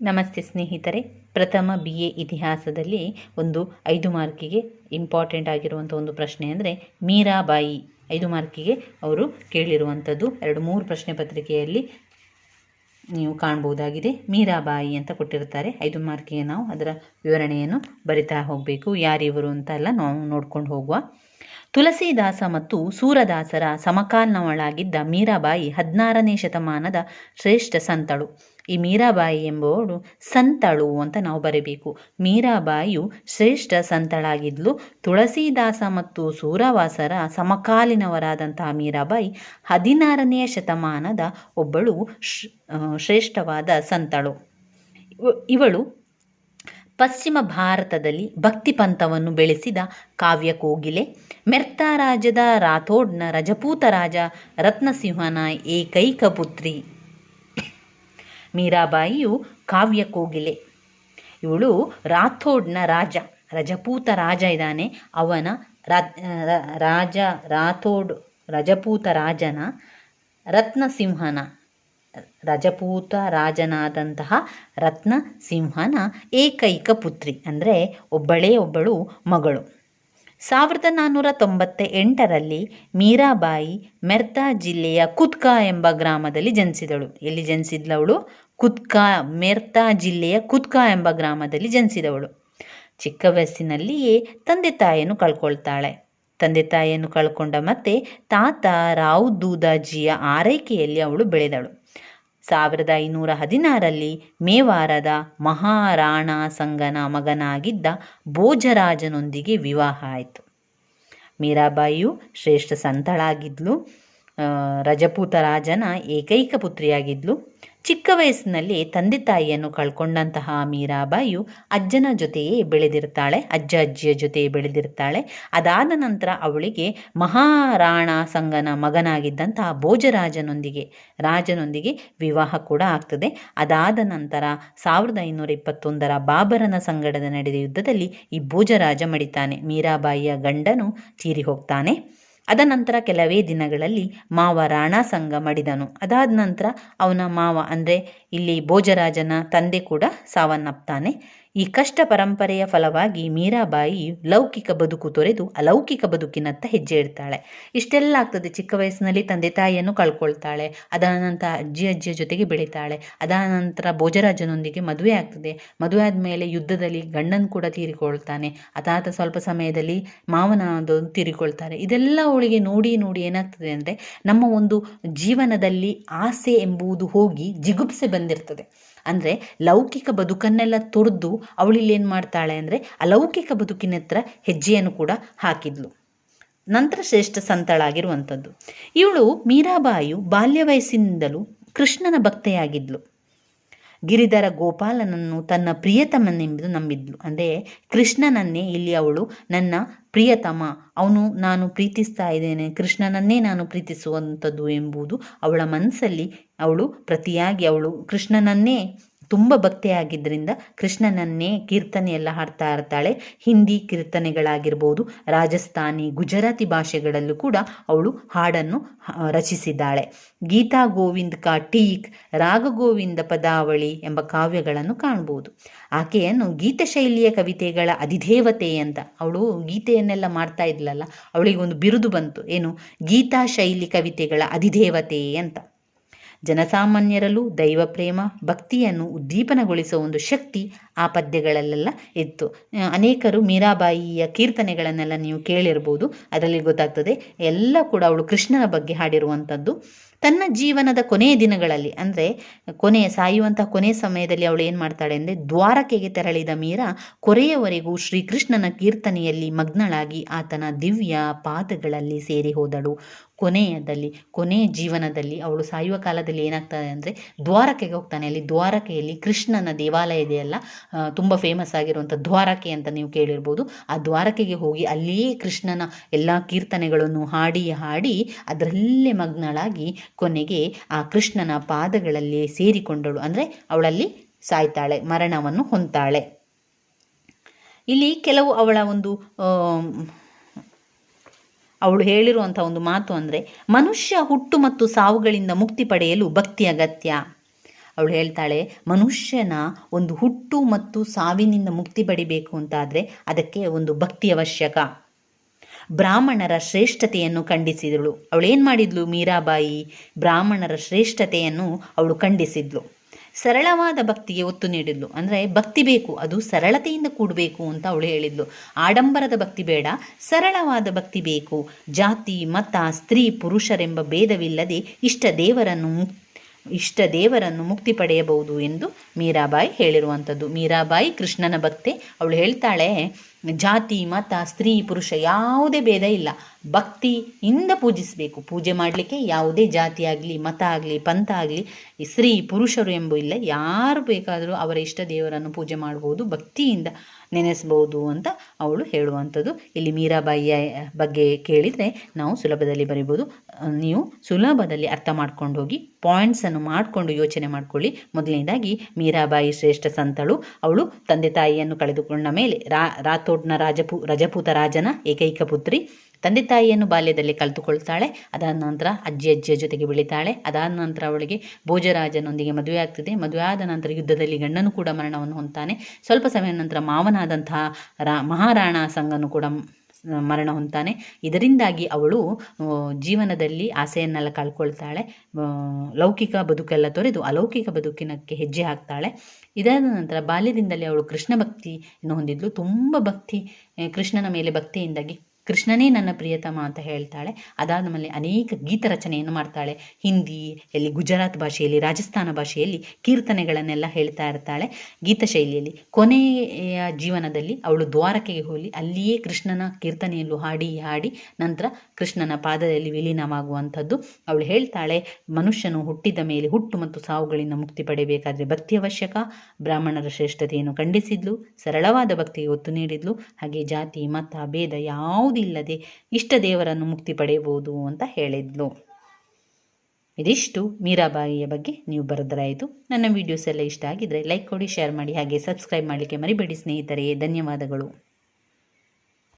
ನಮಸ್ತೆ ಸ್ನೇಹಿತರೆ. ಪ್ರಥಮ ಬಿ ಎ ಇತಿಹಾಸದಲ್ಲಿ ಒಂದು ಐದು ಮಾರ್ಕಿಗೆ ಇಂಪಾರ್ಟೆಂಟ್ ಆಗಿರುವಂಥ ಒಂದು ಪ್ರಶ್ನೆ ಅಂದರೆ ಮೀರಾಬಾಯಿ. ಐದು ಮಾರ್ಕಿಗೆ ಅವರು ಕೇಳಿರುವಂಥದ್ದು ಎರಡು ಮೂರು ಪ್ರಶ್ನೆ ಪತ್ರಿಕೆಯಲ್ಲಿ ನೀವು ಕಾಣ್ಬೋದಾಗಿದೆ ಮೀರಾಬಾಯಿ ಅಂತ ಕೊಟ್ಟಿರ್ತಾರೆ ಐದು ಮಾರ್ಕಿಗೆ ನಾವು ಅದರ ವಿವರಣೆಯನ್ನು ಬರಿತಾ ಹೋಗಬೇಕು. ಯಾರಿವರು ಅಂತ ಎಲ್ಲ ನಾವು ನೋಡ್ಕೊಂಡು ಹೋಗುವ ತುಳಸಿದಾಸ ಮತ್ತು ಸೂರದಾಸರ ಸಮಕಾಲನವಳಾಗಿದ್ದ ಮೀರಾಬಾಯಿ ಹದಿನಾರನೇ ಶತಮಾನದ ಶ್ರೇಷ್ಠ ಸಂತಳು. ಈ ಮೀರಾಬಾಯಿ ಎಂಬುವಳು ಸಂತಳು ಅಂತ ನಾವು ಬರೀಬೇಕು. ಮೀರಾಬಾಯಿಯು ಶ್ರೇಷ್ಠ ಸಂತಳಾಗಿದ್ಲು. ತುಳಸಿದಾಸ ಮತ್ತು ಸೂರವಾಸರ ಸಮಕಾಲೀನವರಾದಂತಹ ಮೀರಾಬಾಯಿ ಹದಿನಾರನೆಯ ಶತಮಾನದ ಒಬ್ಬಳು ಶ್ರೇಷ್ಠವಾದ ಸಂತಳು. ಇವಳು ಪಶ್ಚಿಮ ಭಾರತದಲ್ಲಿ ಭಕ್ತಿ ಪಂಥವನ್ನು ಬೆಳೆಸಿದ ಕಾವ್ಯ ಕೋಗಿಲೆ ಮೆರ್ತಾ ರಾಜ್ಯದ ರಾಥೋಡ್ನ ರಜಪೂತ ರಾಜ ರತ್ನಸಿಂಹನ ಏಕೈಕ ಪುತ್ರಿ. ಮೀರಾಬಾಯಿಯು ಕಾವ್ಯ ಕೋಗಿಲೆ ಇವಳು ರಾಥೋಡ್ನ ರಾಜ, ರಜಪೂತ ರಾಜ ಇದ್ದಾನೆ. ಅವನ ರಾಜ ರಾಥೋಡ್ ರಜಪೂತ ರಾಜನ ರತ್ನಸಿಂಹನ. ರಜಪೂತ ರಾಜನಾದಂತಹ ರತ್ನ ಸಿಂಹನ ಏಕೈಕ ಪುತ್ರಿ, ಅಂದರೆ ಒಬ್ಬಳೇ ಒಬ್ಬಳು ಮಗಳು. ಸಾವಿರದ ನಾನ್ನೂರ ತೊಂಬತ್ತ ಎಂಟರಲ್ಲಿ ಮೀರಾಬಾಯಿ ಮೆರ್ತಾ ಜಿಲ್ಲೆಯ ಕುತ್ಕಾ ಎಂಬ ಗ್ರಾಮದಲ್ಲಿ ಜನಿಸಿದಳು. ಎಲ್ಲಿ ಜನಿಸಿದ್ಲವಳು ಕುತ್ಕಾ, ಮೆರ್ತಾ ಜಿಲ್ಲೆಯ ಕುತ್ಕಾ ಎಂಬ ಗ್ರಾಮದಲ್ಲಿ ಜನಿಸಿದವಳು. ಚಿಕ್ಕ ವಯಸ್ಸಿನಲ್ಲಿಯೇ ತಂದೆ ತಾಯಿಯನ್ನು ಕಳ್ಕೊಳ್ತಾಳೆ. ತಂದೆ ತಾಯಿಯನ್ನು ಕಳ್ಕೊಂಡ ಮತ್ತೆ ತಾತ ರಾವ್ ದೂದಾಜಿಯ ಆರೈಕೆಯಲ್ಲಿ ಅವಳು ಬೆಳೆದಳು. ಸಾವಿರದ ಐನೂರ ಹದಿನಾರಲ್ಲಿ ಮೇವಾರದ ಮಹಾರಾಣಾ ಸಂಗನ ಮಗನಾಗಿದ್ದ ಭೋಜರಾಜನೊಂದಿಗೆ ವಿವಾಹ ಆಯಿತು. ಮೀರಾಬಾಯಿಯು ಶ್ರೇಷ್ಠ ಸಂತಳಾಗಿದ್ಲು. ರಜಪೂತ ರಾಜನ ಏಕೈಕ ಪುತ್ರಿಯಾಗಿದ್ಲು. ಚಿಕ್ಕ ವಯಸ್ಸಿನಲ್ಲಿ ತಂದೆ ತಾಯಿಯನ್ನು ಕಳ್ಕೊಂಡಂತಹ ಮೀರಾಬಾಯಿಯು ಅಜ್ಜನ ಜೊತೆಯೇ ಬೆಳೆದಿರ್ತಾಳೆ, ಅಜ್ಜ ಅಜ್ಜಿಯ ಜೊತೆ ಬೆಳೆದಿರ್ತಾಳೆ. ಅದಾದ ನಂತರ ಅವಳಿಗೆ ಮಹಾರಾಣ ಸಂಗನ ಮಗನಾಗಿದ್ದಂತಹ ಭೋಜರಾಜನೊಂದಿಗೆ, ರಾಜನೊಂದಿಗೆ ವಿವಾಹ ಕೂಡ ಆಗ್ತದೆ. ಅದಾದ ನಂತರ ಸಾವಿರದ ಐನೂರ ಇಪ್ಪತ್ತೊಂದರ ಬಾಬರನ ಸಂಗಡದ ನಡೆದ ಯುದ್ಧದಲ್ಲಿ ಈ ಭೋಜರಾಜ ಮಡಿತಾನೆ. ಮೀರಾಬಾಯಿಯ ಗಂಡನು ತೀರಿ ಹೋಗ್ತಾನೆ. ಅದ ನಂತರ ಕೆಲವೇ ದಿನಗಳಲ್ಲಿ ಮಾವ ರಾಣಾ ಸಂಘ ಮಡಿದನು. ಅದಾದ ನಂತರ ಅವನ ಮಾವ ಅಂದರೆ ಇಲ್ಲಿ ಭೋಜರಾಜನ ತಂದೆ ಕೂಡ ಸಾವನ್ನಪ್ತಾನೆ. ಈ ಕಷ್ಟ ಪರಂಪರೆಯ ಫಲವಾಗಿ ಮೀರಾಬಾಯಿ ಲೌಕಿಕ ಬದುಕು ತೊರೆದು ಅಲೌಕಿಕ ಬದುಕಿನತ್ತ ಹೆಜ್ಜೆ ಇಡ್ತಾಳೆ. ಇಷ್ಟೆಲ್ಲ ಆಗ್ತದೆ. ಚಿಕ್ಕ ವಯಸ್ಸಿನಲ್ಲಿ ತಂದೆ ತಾಯಿಯನ್ನು ಕಳ್ಕೊಳ್ತಾಳೆ. ಅದಾದ ನಂತರ ಅಜ್ಜಿ ಅಜ್ಜಿಯ ಜೊತೆಗೆ ಬೆಳೀತಾಳೆ. ಅದಾದ ನಂತರ ಭೋಜರಾಜನೊಂದಿಗೆ ಮದುವೆ ಆಗ್ತದೆ. ಮದುವೆ ಆದಮೇಲೆ ಯುದ್ಧದಲ್ಲಿ ಗಂಡನ ಕೂಡ ತೀರಿಕೊಳ್ತಾನೆ. ಅದಾದ ಸ್ವಲ್ಪ ಸಮಯದಲ್ಲಿ ಮಾವನ ತೀರಿಕೊಳ್ತಾರೆ. ಇದೆಲ್ಲ ಅವಳಿಗೆ ನೋಡಿ ನೋಡಿ ಏನಾಗ್ತದೆ ಅಂದರೆ ನಮ್ಮ ಒಂದು ಜೀವನದಲ್ಲಿ ಆಸೆ ಎಂಬುದು ಹೋಗಿ ಜಿಗುಪ್ಸೆ ಬಂದಿರ್ತದೆ. ಅಂದರೆ ಲೌಕಿಕ ಬದುಕನ್ನೆಲ್ಲ ತೊರೆದು ಅವಳಿಲ್ಲಿ ಏನು ಮಾಡ್ತಾಳೆ ಅಂದರೆ ಅಲೌಕಿಕ ಬದುಕಿನ ಹತ್ರ ಹೆಜ್ಜೆಯನ್ನು ಕೂಡ ಹಾಕಿದ್ಲು. ನಂತರ ಶ್ರೇಷ್ಠ ಸಂತಳಾಗಿರುವಂಥದ್ದು ಇವಳು ಮೀರಾಬಾಯಿಯು ಬಾಲ್ಯ ವಯಸ್ಸಿನಿಂದಲೂ ಕೃಷ್ಣನ ಭಕ್ತೆಯಾಗಿದ್ಲು. ಗಿರಿಧರ ಗೋಪಾಲನನ್ನು ತನ್ನ ಪ್ರಿಯತಮನೆಂಬುದು ನಂಬಿದ್ಲು. ಅಂದರೆ ಕೃಷ್ಣನನ್ನೇ ಇಲ್ಲಿ ಅವಳು ನನ್ನ ಪ್ರಿಯತಮ, ಅವನು ನಾನು ಪ್ರೀತಿಸ್ತಾ ಇದ್ದೇನೆ, ಕೃಷ್ಣನನ್ನೇ ನಾನು ಪ್ರೀತಿಸುವಂಥದ್ದು ಎಂಬುದು ಅವಳ ಮನಸ್ಸಲ್ಲಿ ಅವಳು ಪ್ರತಿಯಾಗಿ ಅವಳು ಕೃಷ್ಣನನ್ನೇ ತುಂಬ ಭಕ್ತಿಯಾಗಿದ್ದರಿಂದ ಕೃಷ್ಣನನ್ನೇ ಕೀರ್ತನೆ ಎಲ್ಲ ಹಾಡ್ತಾ ಇರ್ತಾಳೆ ಹಿಂದಿ ಕೀರ್ತನೆಗಳಾಗಿರ್ಬೋದು, ರಾಜಸ್ಥಾನಿ, ಗುಜರಾತಿ ಭಾಷೆಗಳಲ್ಲೂ ಕೂಡ ಅವಳು ಹಾಡನ್ನು ರಚಿಸಿದ್ದಾಳೆ. ಗೀತಾ ಗೋವಿಂದ್ ಕಾ ಟೀಕ್ ರಾಗಗೋವಿಂದ ಪದಾವಳಿ ಎಂಬ ಕಾವ್ಯಗಳನ್ನು ಕಾಣ್ಬೋದು. ಆಕೆಯನ್ನು ಗೀತ ಶೈಲಿಯ ಕವಿತೆಗಳ ಅಧಿದೇವತೆ ಅಂತ ಅವಳು ಗೀತೆಯನ್ನೆಲ್ಲ ಮಾಡ್ತಾ ಇದ್ಲಲ್ಲ ಅವಳಿಗೆ ಒಂದು ಬಿರುದು ಬಂತು. ಏನು? ಗೀತಾ ಶೈಲಿ ಕವಿತೆಗಳ ಅಧಿದೇವತೆ ಅಂತ. ಜನಸಾಮಾನ್ಯರಲ್ಲೂ ದೈವ ಪ್ರೇಮ, ಭಕ್ತಿಯನ್ನು ಉದ್ದೀಪನಗೊಳಿಸುವ ಒಂದು ಶಕ್ತಿ ಆ ಪದ್ಯಗಳಲ್ಲೆಲ್ಲ ಇತ್ತು. ಅನೇಕರು ಮೀರಾಬಾಯಿಯ ಕೀರ್ತನೆಗಳನ್ನೆಲ್ಲ ನೀವು ಕೇಳಿರ್ಬೋದು. ಅದರಲ್ಲಿ ಗೊತ್ತಾಗ್ತದೆ, ಎಲ್ಲ ಕೂಡ ಅವಳು ಕೃಷ್ಣನ ಬಗ್ಗೆ ಹಾಡಿರುವಂಥದ್ದು. ತನ್ನ ಜೀವನದ ಕೊನೆಯ ದಿನಗಳಲ್ಲಿ, ಅಂದರೆ ಕೊನೆಯ ಸಾಯುವಂತಹ ಕೊನೆಯ ಸಮಯದಲ್ಲಿ ಅವಳು ಏನು ಮಾಡ್ತಾಳೆ ಅಂದರೆ ದ್ವಾರಕೆಗೆ ತೆರಳಿದ ಮೀರಾ ಕೊರೆಯವರೆಗೂ ಶ್ರೀಕೃಷ್ಣನ ಕೀರ್ತನೆಯಲ್ಲಿ ಮಗ್ನಳಾಗಿ ಆತನ ದಿವ್ಯ ಪಾದಗಳಲ್ಲಿ ಸೇರಿ ಹೋದಳು. ಕೊನೆಯದಲ್ಲಿ, ಕೊನೆಯ ಜೀವನದಲ್ಲಿ ಅವಳು ಸಾಯುವ ಕಾಲದಲ್ಲಿ ಏನಾಗ್ತದೆ ಅಂದರೆ ದ್ವಾರಕೆಗೆ ಹೋಗ್ತಾನೆ. ಅಲ್ಲಿ ದ್ವಾರಕೆಯಲ್ಲಿ ಕೃಷ್ಣನ ದೇವಾಲಯ ಇದೆಯಲ್ಲ ತುಂಬ ಫೇಮಸ್ ಆಗಿರುವಂಥ ದ್ವಾರಕೆ ಅಂತ ನೀವು ಕೇಳಿರ್ಬೋದು. ಆ ದ್ವಾರಕೆಗೆ ಹೋಗಿ ಅಲ್ಲಿಯೇ ಕೃಷ್ಣನ ಎಲ್ಲ ಕೀರ್ತನೆಗಳನ್ನು ಹಾಡಿ ಹಾಡಿ, ಅದರಲ್ಲೇ ಮಗ್ನಳಾಗಿ ಕೊನೆಗೆ ಆ ಕೃಷ್ಣನ ಪಾದಗಳಲ್ಲಿ ಸೇರಿಕೊಂಡಳು. ಅಂದರೆ ಅವಳಲ್ಲಿ ಸಾಯ್ತಾಳೆ, ಮರಣವನ್ನು ಹೊಂತಾಳೆ ಇಲ್ಲಿ ಕೆಲವು ಅವಳ ಒಂದು ಅವಳು ಹೇಳಿರುವಂಥ ಒಂದು ಮಾತು ಅಂದರೆ, ಮನುಷ್ಯ ಹುಟ್ಟು ಮತ್ತು ಸಾವುಗಳಿಂದ ಮುಕ್ತಿ ಪಡೆಯಲು ಭಕ್ತಿ ಅಗತ್ಯ. ಅವಳು ಹೇಳ್ತಾಳೆ, ಮನುಷ್ಯನ ಒಂದು ಹುಟ್ಟು ಮತ್ತು ಸಾವಿನಿಂದ ಮುಕ್ತಿ ಪಡಿಬೇಕು ಅಂತಾದರೆ ಅದಕ್ಕೆ ಒಂದು ಭಕ್ತಿ ಅವಶ್ಯಕ. ಬ್ರಾಹ್ಮಣರ ಶ್ರೇಷ್ಠತೆಯನ್ನು ಖಂಡಿಸಿದಳು. ಅವಳೇನು ಮಾಡಿದ್ಲು ಮೀರಾಬಾಯಿ? ಬ್ರಾಹ್ಮಣರ ಶ್ರೇಷ್ಠತೆಯನ್ನು ಅವಳು ಖಂಡಿಸಿದ್ಲು. ಸರಳವಾದ ಭಕ್ತಿಗೆ ಒತ್ತು ನೀಡಿದ್ಲು. ಅಂದರೆ ಭಕ್ತಿ ಬೇಕು, ಅದು ಸರಳತೆಯಿಂದ ಕೂಡಬೇಕು ಅಂತ ಅವಳು ಹೇಳಿದ್ಲು. ಆಡಂಬರದ ಭಕ್ತಿ ಬೇಡ, ಸರಳವಾದ ಭಕ್ತಿ ಬೇಕು. ಜಾತಿ, ಮತ, ಸ್ತ್ರೀ, ಪುರುಷರೆಂಬ ಭೇದವಿಲ್ಲದೆ ಇಷ್ಟ ದೇವರನ್ನು ಇಷ್ಟ ದೇವರನ್ನು ಮುಕ್ತಿ ಪಡೆಯಬಹುದು ಎಂದು ಮೀರಾಬಾಯಿ ಹೇಳಿರುವಂಥದ್ದು. ಮೀರಾಬಾಯಿ ಕೃಷ್ಣನ ಭಕ್ತೆ. ಅವಳು ಹೇಳ್ತಾಳೆ ಜಾತಿ, ಮತ, ಸ್ತ್ರೀ, ಪುರುಷ ಯಾವುದೇ ಭೇದ ಇಲ್ಲ. ಭಕ್ತಿಯಿಂದ ಪೂಜಿಸಬೇಕು. ಪೂಜೆ ಮಾಡಲಿಕ್ಕೆ ಯಾವುದೇ ಜಾತಿ ಆಗಲಿ, ಮತ ಆಗಲಿ, ಪಂಥ ಆಗಲಿ ಸ್ತ್ರೀ, ಪುರುಷರು ಎಂಬು ಇಲ್ಲ. ಯಾರು ಬೇಕಾದರೂ ಅವರ ಇಷ್ಟ ದೇವರನ್ನು ಪೂಜೆ ಮಾಡ್ಬೋದು, ಭಕ್ತಿಯಿಂದ ನೆನೆಸ್ಬೋದು ಅಂತ ಅವಳು ಹೇಳುವಂಥದ್ದು. ಇಲ್ಲಿ ಮೀರಾಬಾಯಿಯ ಬಗ್ಗೆ ಕೇಳಿದರೆ ನಾವು ಸುಲಭದಲ್ಲಿ ಬರಿಬೋದು. ನೀವು ಸುಲಭದಲ್ಲಿ ಅರ್ಥ ಮಾಡ್ಕೊಂಡು ಹೋಗಿ ಪಾಯಿಂಟ್ಸನ್ನು ಮಾಡಿಕೊಂಡು ಯೋಚನೆ ಮಾಡ್ಕೊಳ್ಳಿ. ಮೊದಲನೇದಾಗಿ ಮೀರಾಬಾಯಿ ಶ್ರೇಷ್ಠ ಸಂತಳು. ಅವಳು ತಂದೆ ತಾಯಿಯನ್ನು ಕಳೆದುಕೊಂಡ ಮೇಲೆ ರಾ ರಾಥೋಡ್ನ ರಾಜಪು, ರಜಪೂತ ರಾಜನ ಏಕೈಕ ಪುತ್ರಿ. ತಂದೆ ತಾಯಿಯನ್ನು ಬಾಲ್ಯದಲ್ಲಿ ಕಲಿತುಕೊಳ್ತಾಳೆ. ಅದಾದ ನಂತರ ಅಜ್ಜಿ ಅಜ್ಜಿಯ ಜೊತೆಗೆ ಬೆಳಿತಾಳೆ. ಅದಾದ ನಂತರ ಅವಳಿಗೆ ಭೋಜರಾಜನೊಂದಿಗೆ ಮದುವೆ ಆಗ್ತದೆ. ಮದುವೆ ಆದ ನಂತರ ಯುದ್ಧದಲ್ಲಿ ಗಂಡನು ಕೂಡ ಮರಣವನ್ನು ಹೊಂತಾನೆ ಸ್ವಲ್ಪ ಸಮಯ ನಂತರ ಮಾವನಾದಂತಹ ರಾ, ಮಹಾರಾಣಾ ಸಂಗನು ಕೂಡ ಮರಣ ಹೊಂತಾನೆ ಇದರಿಂದಾಗಿ ಅವಳು ಜೀವನದಲ್ಲಿ ಆಸೆಯನ್ನೆಲ್ಲ ಕಳ್ಕೊಳ್ತಾಳೆ. ಲೌಕಿಕ ಬದುಕೆಲ್ಲ ತೊರೆದು ಅಲೌಕಿಕ ಬದುಕಿನಕ್ಕೆ ಹೆಜ್ಜೆ ಹಾಕ್ತಾಳೆ. ಇದಾದ ನಂತರ ಬಾಲ್ಯದಿಂದಲೇ ಅವಳು ಕೃಷ್ಣ ಭಕ್ತಿಯನ್ನು ಹೊಂದಿದ್ಲು. ತುಂಬ ಭಕ್ತಿ ಕೃಷ್ಣನ ಮೇಲೆ ಭಕ್ತಿಯಿಂದಾಗಿ ಕೃಷ್ಣನೇ ನನ್ನ ಪ್ರಿಯತಮ ಅಂತ ಹೇಳ್ತಾಳೆ. ಅದಾದ ಮೇಲೆ ಅನೇಕ ಗೀತ ರಚನೆಯನ್ನು ಮಾಡ್ತಾಳೆ. ಹಿಂದಿ, ಎಲ್ಲಿ ಗುಜರಾತ್ ಭಾಷೆಯಲ್ಲಿ, ರಾಜಸ್ಥಾನ ಭಾಷೆಯಲ್ಲಿ ಕೀರ್ತನೆಗಳನ್ನೆಲ್ಲ ಹೇಳ್ತಾ ಇರ್ತಾಳೆ. ಗೀತ ಶೈಲಿಯಲ್ಲಿ ಕೊನೆಯ ಜೀವನದಲ್ಲಿ ಅವಳು ದ್ವಾರಕೆಗೆ ಹೋಗಿ ಅಲ್ಲಿಯೇ ಕೃಷ್ಣನ ಕೀರ್ತನೆಯಲ್ಲೂ ಹಾಡಿ ಹಾಡಿ ನಂತರ ಕೃಷ್ಣನ ಪಾದದಲ್ಲಿ ವಿಲೀನವಾಗುವಂಥದ್ದು. ಅವಳು ಹೇಳ್ತಾಳೆ, ಮನುಷ್ಯನು ಹುಟ್ಟಿದ ಮೇಲೆ ಹುಟ್ಟು ಮತ್ತು ಸಾವುಗಳಿಂದ ಮುಕ್ತಿ ಪಡೆಯಬೇಕಾದರೆ ಭಕ್ತಿ ಅವಶ್ಯಕ. ಬ್ರಾಹ್ಮಣರ ಶ್ರೇಷ್ಠತೆಯನ್ನು ಖಂಡಿಸಿದ್ಲು, ಸರಳವಾದ ಭಕ್ತಿಗೆ ಒತ್ತು ನೀಡಿದ್ಲು. ಹಾಗೆ ಜಾತಿ, ಮತ, ಭೇದ ಯಾವುದಿಲ್ಲದೆ ಇಷ್ಟ ದೇವರನ್ನು ಮುಕ್ತಿ ಪಡೆಯಬಹುದು ಅಂತ ಹೇಳಿದ್ಲು. ಇದಿಷ್ಟು ಮೀರಾಬಾಯಿಯ ಬಗ್ಗೆ ನೀವು ಬರೆದರಾಯಿತು. ನನ್ನ ವಿಡಿಯೋಸ್ ಎಲ್ಲ ಇಷ್ಟ ಆಗಿದ್ದರೆ ಲೈಕ್ ಕೊಡಿ ಶೇರ್ ಮಾಡಿ, ಹಾಗೆ ಸಬ್ಸ್ಕ್ರೈಬ್ ಮಾಡಲಿಕ್ಕೆ ಮರಿಬೇಡಿ ಸ್ನೇಹಿತರೇ. ಧನ್ಯವಾದಗಳು.